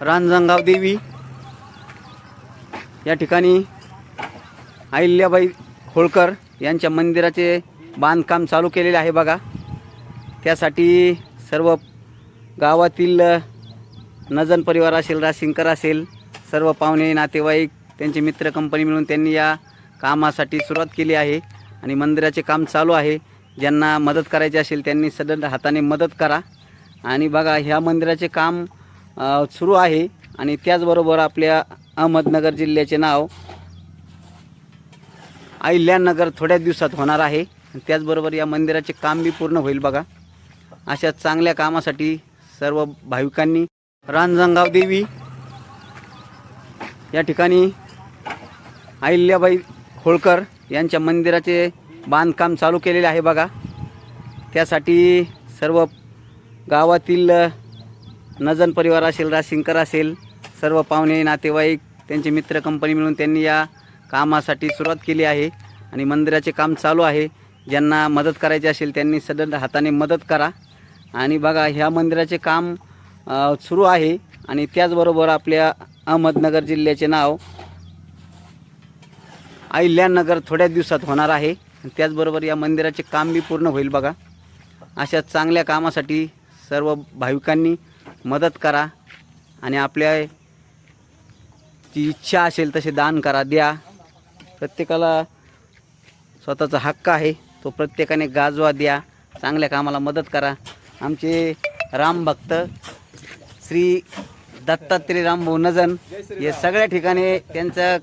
रांजणगाव देवी. या ठिकाणी अहिल्याबाई होळकर यांच्या मंदिराचे बांधकाम चालू केलेले आहे बघा. त्यासाठी सर्व गावातील नजन परिवार असेल राशिंकर असेल सर्व पाहुणे नातेवाईक त्यांचे मित्र कंपनी मिळून त्यांनी या कामासाठी सुरुवात केली आहे आणि मंदिराचे काम चालू आहे. ज्यांना मदत करायची असेल त्यांनी सदन हाताने मदत करा. आणि बघा ह्या मंदिराचे काम सुरू आहे आणि त्याचबरोबर आपल्या अहमदनगर जिल्ह्याचे नाव अहिल्यानगर थोड्याच दिवसात होणार आहे. त्याचबरोबर या मंदिराचे काम बी पूर्ण होईल बघा. अशा चांगल्या कामासाठी सर्व भाविकांनी रांजणगाव देवी या ठिकाणी अहिल्याबाई होळकर यांच्या मंदिराचे बांधकाम चालू केलेले आहे बघा. त्यासाठी सर्व गावातील नजन परिवार असेल राशिंकर असेल सर्व पाहुणे नातेवाईक त्यांचे मित्र कंपनी मिळून त्यांनी या कामासाठी सुरुवात केली आहे आणि मंदिराचे काम चालू आहे. ज्यांना मदत करायची असेल त्यांनी सदन हाताने मदत करा. आणि बघा ह्या मंदिराचे काम सुरू आहे आणि त्याचबरोबर आपल्या अहमदनगर जिल्ह्याचे नाव अहिल्यानगर थोड्याच दिवसात होणार आहे. त्याचबरोबर या मंदिराचे काम बी पूर्ण होईल बघा. अशा चांगल्या कामासाठी सर्व भाविकांनी मदत करा आणि आपल्या जी इच्छा असेल तसे दान करा द्या. प्रत्येकाला स्वतःचा हक्क आहे तो प्रत्येकाने गाजवा द्या. चांगल्या कामाला मदत करा. आमचे रामभक्त श्री दत्तात्रय रामभाऊ नजन हे सगळ्या ठिकाणी त्यांचं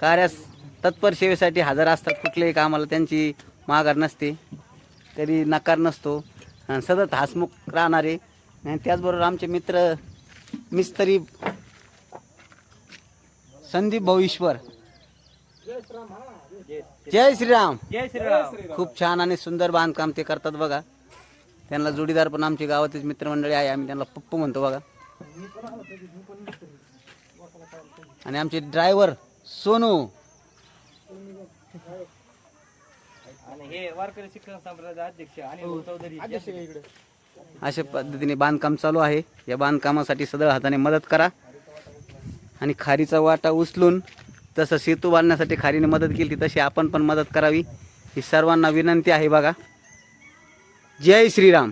कार्यास तत्पर सेवेसाठी हजर असतात. कुठल्याही कामाला त्यांची माघार नसते. तरी नकार नसतो. सतत हसमुख राहणारे आणि त्याचबरोबर आमचे मित्र मिस्त्री संदीप भाऊ ईश्वर. जय श्रीराम. जय श्रीराम. खूप छान आणि सुंदर बांधकाम ते करतात बघा. त्यांना जोडीदार पण आमची गावातील मित्रमंडळी आहे. आम्ही त्यांना पप्पू म्हणतो बघा. आणि आमचे ड्रायव्हर सोनू. आणि हे वारकरी शिक्षण संप्रदाय अध्यक्ष अनिल चौधरी. अशा पद्धतीने बांधकाम चालू आहे. या बांधकामासाठी सदळ हाताने मदत करा. आणि खारीचा वाटा उचलून तसं सेतू बांधण्यासाठी खारीने मदत केली तशी आपण पण मदत करावी. ही सर्वांना विनंती आहे बघा. जय श्रीराम.